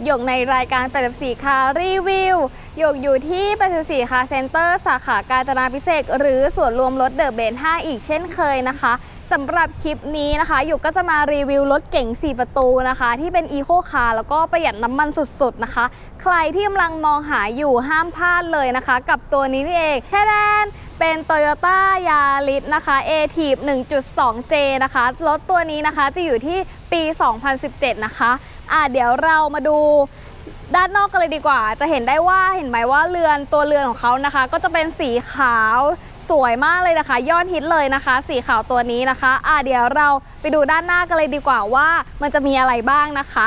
กับหยกในรายการ 84 คารีวิวหยกอยู่ที่ 84 คาเซ็นเตอร์ สาขากาญจนาพิเศษกหรือส่วนรวมรถเดอะเบน5อีกเช่นเคยนะคะสำหรับคลิปนี้นะคะหยกก็จะมารีวิวรถเก๋ง 4 ประตูนะคะ ที่เป็นอีโคคาร์แล้วก็ประหยัดน้ำมันสุดๆนะคะ ใครที่กำลังมองหาอยู่ห้ามพลาดเลยนะคะ กับตัวนี้นี่เองแค่แดน เป็น Toyota Yaris นะคะ a t i v 1.2J นะคะ รถตัวนี้นะคะจะอยู่ที่ปี 2017 นะคะอะเดี๋ยวเรามาดูด้านนอกกันเลยดีกว่า จะเห็นได้ว่าเห็นไหมว่าเรือนตัวเรือนของเขานะคะ ก็จะเป็นสีขาวสวยมากเลยนะคะ ยอดฮิตเลยนะคะ สีขาวตัวนี้นะคะอะเดี๋ยวเราไปดูด้านหน้ากันเลยดีกว่าว่า มันจะมีอะไรบ้างนะคะ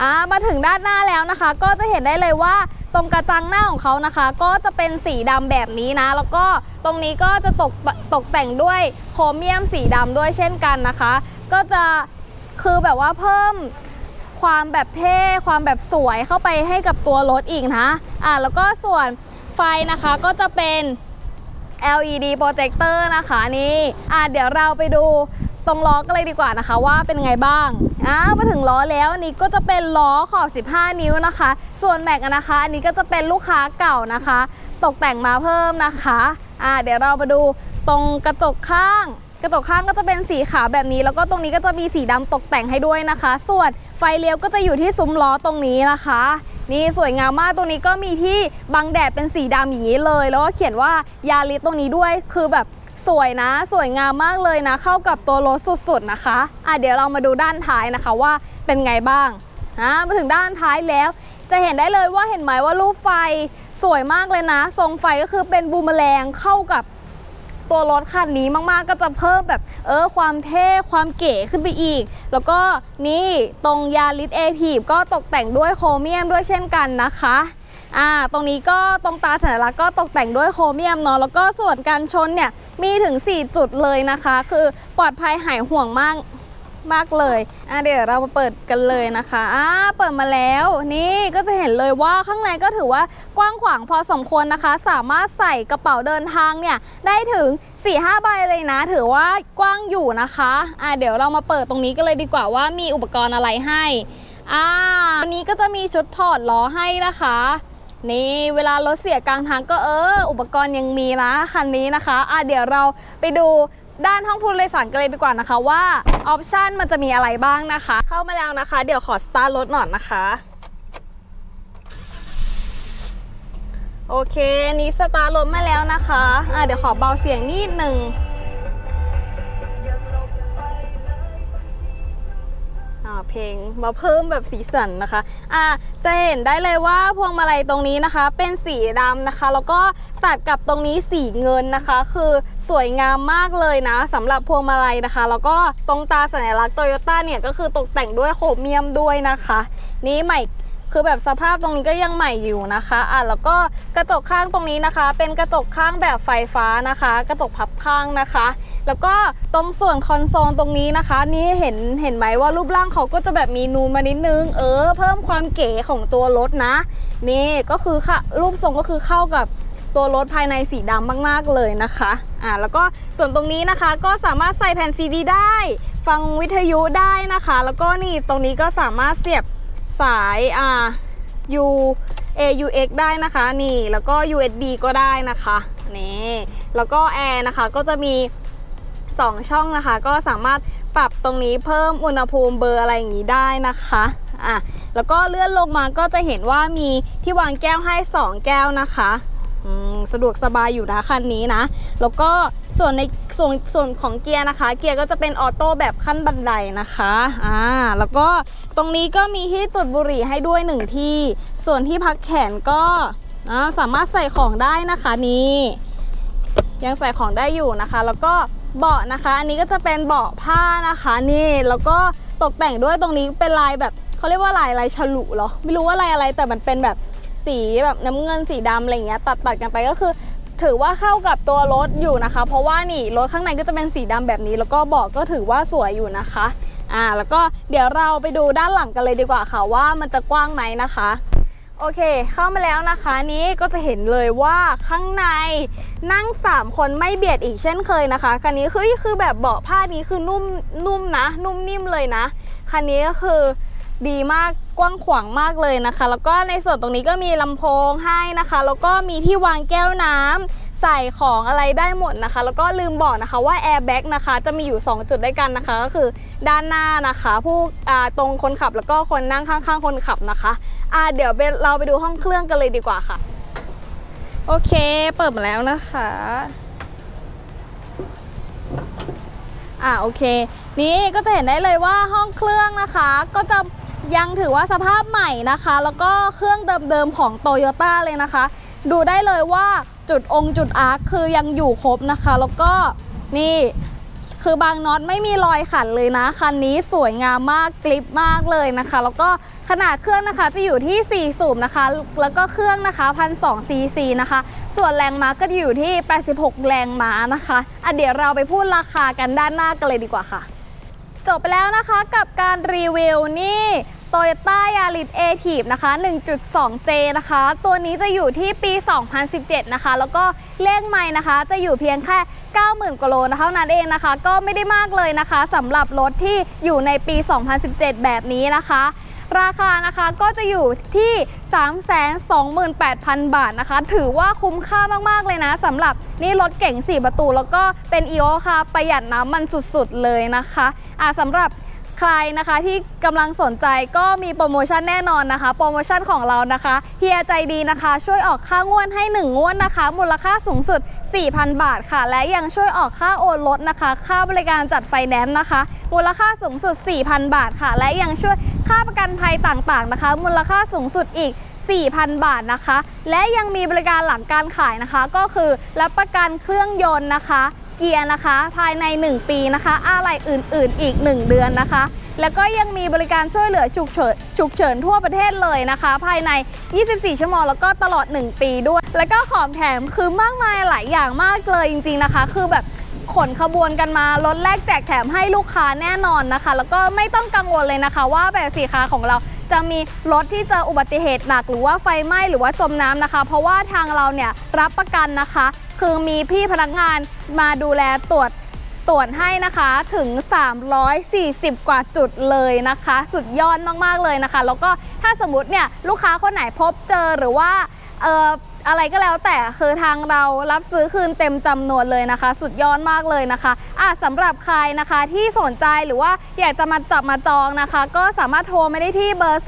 อ่ามาถึงด้านหน้าแล้วนะคะ ก็จะเห็นได้เลยว่าตรงกระจังหน้าของเขานะคะ ก็จะเป็นสีดำแบบนี้นะ แล้วก็ตรงนี้ก็จะตกตกแต่งด้วยโครเมียมสีดำด้วยเช่นกันนะคะ ก็จะคือแบบว่าเพิ่มความแบบเท่ความแบบสวยเข้าไปให้กับตัวรถอีกนะอ่าแล้วก็ส่วนไฟนะคะก็จะเป็น LED โปรเจคเตอร์นะคะนี่อะเดี๋ยวเราไปดู ตรงล้อกันเลยดีกว่านะคะว่าเป็นไงบ้างอ่ามาถึงล้อแล้วอันนี้ก็จะเป็นล้อขอบ 15 นิ้วนะคะ ส่วนแม็กนะคะอันนี้ก็จะเป็นลูกค้าเก่านะคะ ตกแต่งมาเพิ่มนะคะอ่าเดี๋ยวเรามาดูตรงกระจกข้างกระจกข้างก็จะเป็นสีขาวแบบนี้ แล้วก็ตรงนี้ก็จะมีสีดำตกแต่งให้ด้วยนะคะ ส่วนไฟเลี้ยวก็จะอยู่ที่ซุ้มล้อตรงนี้นะคะ นี่สวยงามมากตรงนี้ก็มีที่บังแดดเป็นสีดำอย่างนี้เลย แล้วก็เขียนว่ายาริตรงนี้ด้วยคือแบบ สวยนะ สวยงามมากเลยนะ เข้ากับตัวรถสุดๆนะคะอะเดี๋ยวเรามาดูด้านท้ายนะคะว่าเป็นไงบ้างอะมาถึงด้านท้ายแล้ว จะเห็นได้เลยว่าเห็นไหมว่ารูปไฟสวยมากเลยนะ ทรงไฟก็คือเป็นบูมเมอแรงเข้ากับตัวรถคันนี้มากๆ ก็จะเพิ่มแบบเออความเท่ความเก๋ขึ้นไปอีก แล้วก็นี่ตรงยาริสเอทีฟก็ตกแต่งด้วยโครเมียมด้วยเช่นกันนะคะ อ่าตรงนี้ก็ตรงตาสัญลักษณ์ก็ตกแต่งด้วยโครเมียมเนาะแล้วก็ส่วนการชนเนี่ยมีถึง 4 จุดเลยนะคะ คือปลอดภัยหายห่วงมากมากเลยอะเดี๋ยวเรามาเปิดกันเลยนะคะอ่าเปิดมาแล้ว นี่ก็จะเห็นเลยว่าข้างในก็ถือว่ากว้างขวางพอสมควรนะคะ สามารถใส่กระเป๋าเดินทางเนี่ยได้ถึง 4-5ใบเลยนะ ถือว่ากว้างอยู่นะคะอะเดี๋ยวเรามาเปิดตรงนี้กันเลยดีกว่าว่ามีอุปกรณ์อะไรให้อ่าอันนี้ก็จะมีชุดถอดล้อให้นะคะ นี่เวลารถเสียกลางทางก็เออ อุปกรณ์ยังมีนะคันนี้นะคะอะเดี๋ยวเราไปดูด้านห้องผู้โดยสารกันเลยดีกว่านะคะว่าออปชันมันจะมีอะไรบ้างนะคะ เข้ามาแล้วนะคะ เดี๋ยวขอสตาร์ทรถหน่อยนะคะโอเคนนี้สตาร์ทรถมาแล้วนะคะอะเดี๋ยวขอเบาเสียงนิดหนึ่ง เพลงมาเพิ่มแบบสีสันนะคะอ่าจะเห็นได้เลยว่าพวงมาลัยตรงนี้นะคะ เป็นสีดำนะคะ แล้วก็ตัดกับตรงนี้สีเงินนะคะ คือสวยงามมากเลยนะสำหรับพวงมาลัยนะคะ แล้วก็ตรงตาสัญลักษณ์โตโยต้าเนี่ยก็คือตกแต่งด้วยโครเมียมด้วยนะคะ นี้ใหม่คือแบบสภาพตรงนี้ก็ยังใหม่อยู่นะคะอะแล้วก็กระจกข้างตรงนี้นะคะ เป็นกระจกข้างแบบไฟฟ้านะคะ กระจกพับข้างนะคะ แล้วก็ตรงส่วนคอนโซลตรงนี้นะคะ นี่เห็นเห็นไหมว่ารูปร่างเขาก็จะแบบมีนูนมานิดนึง เออ เพิ่มความเก๋ของตัวรถนะ นี่ก็คือค่ะรูปทรงก็คือเข้ากับตัวรถภายในสีดำมากๆเลยนะคะ อ่า แล้วก็ส่วนตรงนี้นะคะก็สามารถใส่แผ่นซีดีได้ ฟังวิทยุได้นะคะ แล้วก็นี่ตรงนี้ก็สามารถเสียบสายอ่า U AUX ได้นะคะ นี่ แล้วก็ USB ก็ได้นะคะ นี่ แล้วก็แอร์นะคะก็จะมี 2 ช่องนะคะ ก็สามารถปรับตรงนี้เพิ่มอุณหภูมิเบอร์อะไรอย่างนี้ได้นะคะอะแล้วก็เลื่อนลงมาก็จะเห็นว่ามีที่วางแก้วให้ 2 แก้วนะคะสะดวกสบายอยู่นะคันนี้นะ แล้วก็ส่วนในส่วนส่วนของเกียร์นะคะ เกียร์ก็จะเป็นออโต้แบบขั้นบันไดนะคะอ่าแล้วก็ตรงนี้ก็มีที่จุดบุหรี่ให้ด้วยหนึ่งที่ ส่วนที่พักแขนก็สามารถใส่ของได้นะคะนี่ยังใส่ของได้อยู่นะคะ แล้วก็ เบาะนะคะ อันนี้ก็จะเป็นเบาะผ้านะคะนี่แล้วก็ตกแต่งด้วยตรงนี้เป็นลายแบบเขาเรียกว่าลายลายฉลุเหรอไม่รู้ว่าลายอะไรแต่มันเป็นแบบสีแบบน้ำเงินสีดำอะไรอย่างเงี้ยตัดตัดกันไปก็คือ ถือว่าเข้ากับตัวรถอยู่นะคะ เพราะว่านี่รถข้างในก็จะเป็นสีดำแบบนี้ แล้วก็เบาะก็ถือว่าสวยอยู่นะคะอ่าแล้วก็เดี๋ยวเราไปดูด้านหลังกันเลยดีกว่าค่ะว่ามันจะกว้างไหมนะคะ โอเค เข้ามาแล้วนะคะนี้ก็จะเห็นเลยว่าข้างในนั่ง 3 คนไม่เบียดอีกเช่นเคยนะคะ คันนี้คือคือแบบเบาะผ้านี้คือนุ่มนุ่มนะ นุ่มนิ่มเลยนะ คันนี้ก็คือดีมากกว้างขวางมากเลยนะคะ แล้วก็ในส่วนตรงนี้ก็มีลำโพงให้นะคะ แล้วก็มีที่วางแก้วน้ำ ใส่ของอะไรได้หมดนะคะ แล้วก็ลืมบอกนะคะว่าแอร์แบ็กนะคะจะมีอยู่ 2 จุดด้วยกันนะคะ ก็คือด้านหน้านะคะ ผู้ตรงคนขับแล้วก็คนนั่งข้างๆ คนขับนะคะอ่าเดี๋ยวเราไปดูห้องเครื่องกันเลยดีกว่าค่ะ โอเค เปิดมาแล้วนะคะอ่าโอเค นี่ก็จะเห็นได้เลยว่าห้องเครื่องนะคะ ก็จะยังถือว่าสภาพใหม่นะคะ แล้วก็เครื่องเดิมๆของโตโยต้าเลยนะคะ ดูได้เลยว่า จุดองค์จุดอาร์คคือยังอยู่ครบนะคะ แล้วก็นี่คือบางน็อตไม่มีรอยขันเลยนะ คันนี้สวยงามมากกริปมากเลยนะคะ แล้วก็ขนาดเครื่องนะคะจะอยู่ที่ 4 สูบนะคะ แล้วก็เครื่องนะคะ1,200ซีซีนะคะ ส่วนแรงม้าก็จะอยู่ที่ 86 แรงม้านะคะอะเดี๋ยวเราไปพูดราคากันด้านหน้ากันเลยดีกว่าค่ะ จบไปแล้วนะคะกับการรีวิวนี่ Toyota Yaris a t i v นะคะ 1.2J นะคะ ตัวนี้จะอยู่ที่ปี 2017 นะคะ แล้วก็เลขไม่นะคะ จะอยู่เพียงแค่ 90,000กโลนะคะเท่านั้นเองนะคะ ก็ไม่ได้มากเลยนะคะสำหรับรถที่อยู่ในปี 2017 แบบนี้นะคะราคานะคะก็จะอยู่ที่ 328,000 บาทนะคะ ถือว่าคุ้มค่ามาก ๆ เลยนะสำหรับนี่รถเก่ง 4 ประตู แล้วก็เป็น e o ค่ะ ประหยัดน้ำมันสุด ๆ เลยนะคะอะสำหรับ ใครนะคะที่กำลังสนใจก็มีโปรโมชั่นแน่นอนนะคะ โปรโมชั่นของเรานะคะเฮียใจดีนะคะ ช่วยออกค่างวดให้ 1 งวดนะคะ มูลค่าสูงสุด 4,000 บาทค่ะ และยังช่วยออกค่าโอนรถนะคะ ค่าบริการจัดไฟแนนซ์นะคะ มูลค่าสูงสุด 4,000 บาทค่ะ และยังช่วยค่าประกันภัยต่างๆนะคะ มูลค่าสูงสุดอีก4,000 บาทนะคะ และยังมีบริการหลังการขายนะคะ ก็คือรับประกันเครื่องยนต์นะคะ เกียร์นะคะ ภายใน 1 ปีนะคะ อะไรอื่นๆอีก 1 เดือนนะคะ แล้วก็ยังมีบริการช่วยเหลือฉุกเฉินฉุกเฉินทั่วประเทศเลยนะคะ ภายใน 24 ชั่วโมงแล้วก็ตลอด 1 ปีด้วย แล้วก็ของแถมคือมากมายหลายอย่างมากเลยจริง ๆนะคะ คือแบบขนขบวนกันมารถแรกแจกแถมให้ลูกค้าแน่นอนนะคะ แล้วก็ไม่ต้องกังวลเลยนะคะ ว่าแบบสีคาของเราจะมีรถที่เจออุบัติเหตุหนัก หรือว่าไฟไหม้หรือว่าจมน้ำนะคะ เพราะว่าทางเราเนี่ยรับประกันนะคะ คือมีพี่พนักงานมาดูแลตรวจตรวจให้นะคะถึง 340 กว่าจุดเลยนะคะ สุดยอดมากๆเลยนะคะ แล้วก็ถ้าสมมติเนี่ยลูกค้าคนไหนพบเจอหรือว่าเอออะไรก็แล้วแต่คือทางเรารับซื้อคืนเต็มจำนวนเลยนะคะ สุดยอดมากเลยนะคะอะสำหรับใครนะคะที่สนใจหรือว่าอยากจะมาจับมาจองนะคะ ก็สามารถโทรมาได้ที่เบอร์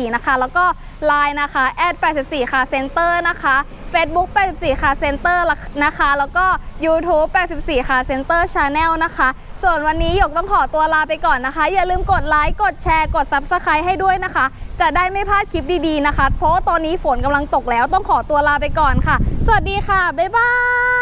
0848488844 นะคะ แล้วก็ Line นะคะแอด84 ค่ะเซ็นเตอร์นะคะ Facebook 84 ค่ะเซ็นเตอร์นะคะ แล้วก็ YouTube 84 ค่ะเซ็นเตอร์ชาแนลนะคะ ส่วนวันนี้หยกต้องขอตัวลาไปก่อนนะคะ อย่าลืมกดไลค์กดแชร์กด Subscribe ให้ด้วยนะคะ จะได้ไม่พลาดคลิปดีๆนะคะ เพราะตอนนี้ฝนกำลังตกแล้วต้องขอตัวลาไปก่อนค่ะ สวัสดีค่ะ บ๊ายบาย